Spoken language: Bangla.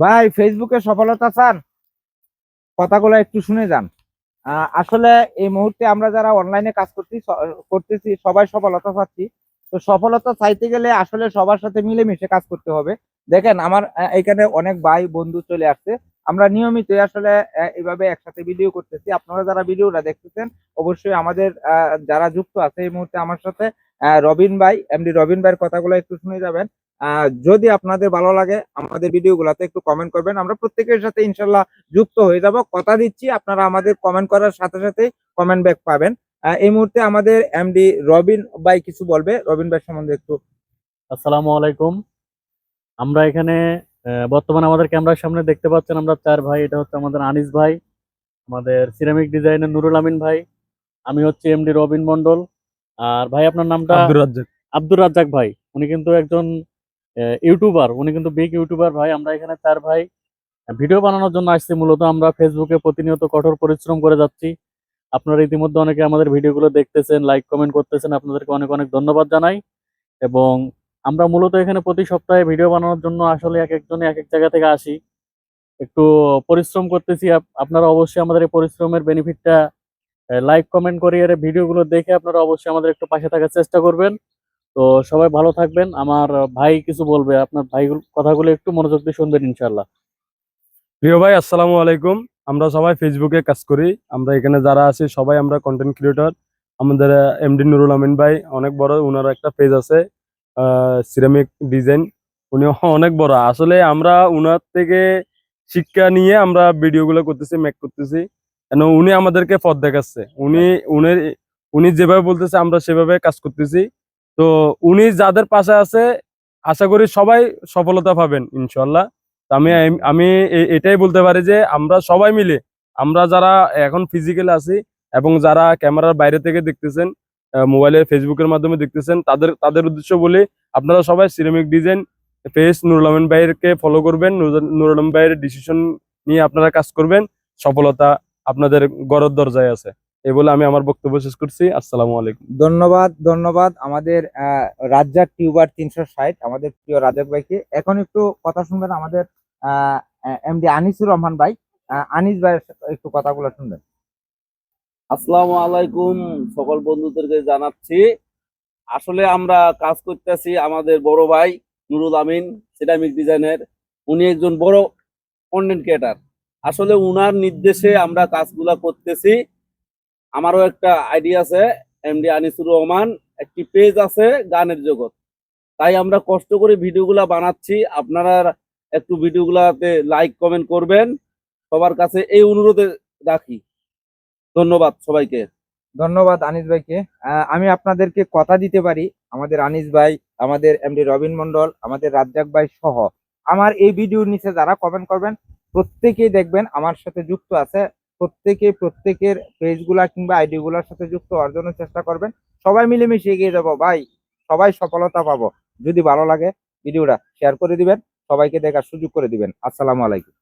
ভাই ফেসবুকে সফলতা চান কথাগুলো একটু শুনে যান। আসলে এই মুহূর্তে আমরা যারা অনলাইনে কাজ করছি করতেছি, সবাই সফলতা চাচ্ছি তো সফলতা চাইতে গেলে আসলে সবার সাথে মিলেমিশে কাজ করতে হবে। দেখেন, আমার এখানে অনেক ভাই, বন্ধু চলে আসছে। আমরা নিয়মিত আসলে এইভাবে একসাথে ভিডিও করতেছি। আপনারা যারা ভিডিওটা দেখতেছেন, অবশ্যই আমাদের যারা যুক্ত আছে এই মুহূর্তে আমার সাথে রবিন ভাই এমডি রবিন ভাইয়ের কথাগুলো একটু শুনে যাবেন। যদি আপনাদের ভালো লাগে আমাদের ভিডিওগুলোতে একটু কমেন্ট করবেন। আমরা প্রত্যেকের সাথে ইনশাল্লাহ যুক্ত হয়ে যাব। কথা দিচ্ছি, আপনারা আমাদের কমেন্ট করার সাথে সাথে কমেন্ট ব্যাক পাবেন। এই মুহূর্তে আমাদের এমডি রবিন ভাই কিছু বলবে। রবিন ভাই সম্বন্ধে একটু। আসসালামু আলাইকুম। আমরা এখানে বর্তমানে আমাদের ক্যামেরার সামনে দেখতে পাচ্ছেন আমরা চার ভাই। এটা হচ্ছে আমাদের আনিস ভাই, আমাদের সিরামিক ডিজাইনের নুরুল আমিন ভাই, আমি হচ্ছে এমডি রবিন মন্ডল আর ভাই আপনার নামটা আব্দুর রাজ্জাক। আব্দুর রাজ্জাক ভাই। উনি কিন্তু একজন ইউটিউবার উনি কিন্তু বিগ ইউটিউবার ভাই। আমরা এখানে চার ভাই ভিডিও বানানোর জন্য আসছি। মূলত আমরা ফেসবুকে প্রতিনিয়ত কঠোর পরিশ্রম করে যাচ্ছি। আপনারা ইতিমধ্যে অনেকে আমাদের ভিডিওগুলো দেখতেছেন লাইক কমেন্ট করতেছেন। আপনাদেরকে অনেক অনেক ধন্যবাদ জানাই। এবং আমরা মূলত এখানে প্রতি সপ্তাহে ভিডিও বানানোর জন্য আসলে এক একজনে এক এক জায়গা থেকে আসি। একটু পরিশ্রম করতেছি। আপ- আপনারা অবশ্যই আমাদের এই পরিশ্রমের বেনিফিটটা লাইক কমেন্ট করে এর ভিডিওগুলো দেখে আপনারা অবশ্যই আমাদের একটু পাশে থাকার চেষ্টা করবেন। তো সবাই ভালো থাকবেন। আমার ভাই কিছু বলবে, আপনার ভাই কথাগুলো একটু মনোযোগ দিয়ে শুনবেন ইনশাল্লাহ প্রিয় ভাই, আসসালামু আলাইকুম। আমরা সবাই ফেসবুকে কাজ করি। আমরা এখানে যারা আছি, সবাই আমরা কন্টেন্ট ক্রিয়েটর আমাদের এমডি নুরুল আমিন ভাই অনেক বড় ওনার একটা পেজ আছে সিরামিক ডিজাইন উনি অনেক বড়। আসলে আমরা উনার থেকে শিক্ষা নিয়ে আমরা ভিডিওগুলো করতেছি মেক করতেছি। কেন উনি আমাদেরকে পথ দেখাচ্ছে। উনি উনি উনি যেভাবে বলতেছে, আমরা সেভাবে কাজ করতেছি। তো উনি যাদের পাশে আছে, আশা করি সবাই সফলতা পাবেন ইনশাল্লাহ আমি আমি এটাই বলতে পারি যে, আমরা সবাই মিলে, আমরা যারা এখন ফিজিক্যাল আছি এবং যারা ক্যামেরার বাইরে থেকে দেখতেছেন মোবাইলে ফেসবুকের মাধ্যমে দেখতেছেন, তাদের তাদের উদ্দেশ্য বলে, আপনারা সবাই ceramic design page Nurul Amin ভাইয়েরকে follow করবেন। নুরুল আমিন ভাইয়ের ডিসিশন নিয়ে আপনারা কাজ করবেন, সফলতা আপনাদের গড়ের দরজায় আছে। এই বলে আমি আমার বক্তব্য শেষ করছি। আসসালামু আলাইকুম। ধন্যবাদ ধন্যবাদ। আমাদের আহ, রাজ্জাক টিউবার তিনশো ষাট আমাদের প্রিয় রাজ্জাক ভাইকে। এখন একটু কথা শুনবেন আমাদের এমডি আনিসুর রহমান ভাই। আহ, আনিস ভাই একটু কথাগুলো শুনবেন। আসসালামু আলাইকুম সকল বন্ধুদেরকে জানাচ্ছি। আসলে আমরা কাজ করতেছি আমাদের বড় ভাই নুরুল আমিন সিরামিক ডিজাইনের উনি একজন বড় কন্টেন্ট ক্রিয়েটার আসলে উনার নির্দেশে আমরা কাজগুলা করতেছি। আমারও একটা আইডিয়া আছে এমডি আনিসুর রহমান, একটি পেজ আছে গানের জগৎ। তাই আমরা কষ্ট করে ভিডিওগুলা বানাচ্ছি। আপনারা একটু ভিডিওগুলাতে লাইক, কমেন্ট করবেন। সবার কাছে এই অনুরোধে রাখি। ধন্যবাদ সবাইকে। ধন্যবাদ আনিস ভাইকে। আমি আপনাদেরকে কথা দিতে পারি। আমাদের আনিস ভাই, আমাদের এমডি রবিন মন্ডল আমাদের রাজ্জাক ভাই সহ। আমার এই ভিডিওর নিচে যারা কমেন্ট করবেন প্রত্যেকেই দেখবেন আমার সাথে যুক্ত আছে। প্রত্যেকে, প্রত্যেকের পেজগুলা কিংবা আইডিগুলার সাথে যুক্ত অর্জনের চেষ্টা করবেন। সবাই মিলেমিশে এগিয়ে যাব। ভাই, সবাই সফলতা পাবো। যদি ভালো লাগে ভিডিওটা শেয়ার করে দিবেন। সবাইকে দেখার সুযোগ করে দিবেন। আসসালামু আলাইকুম।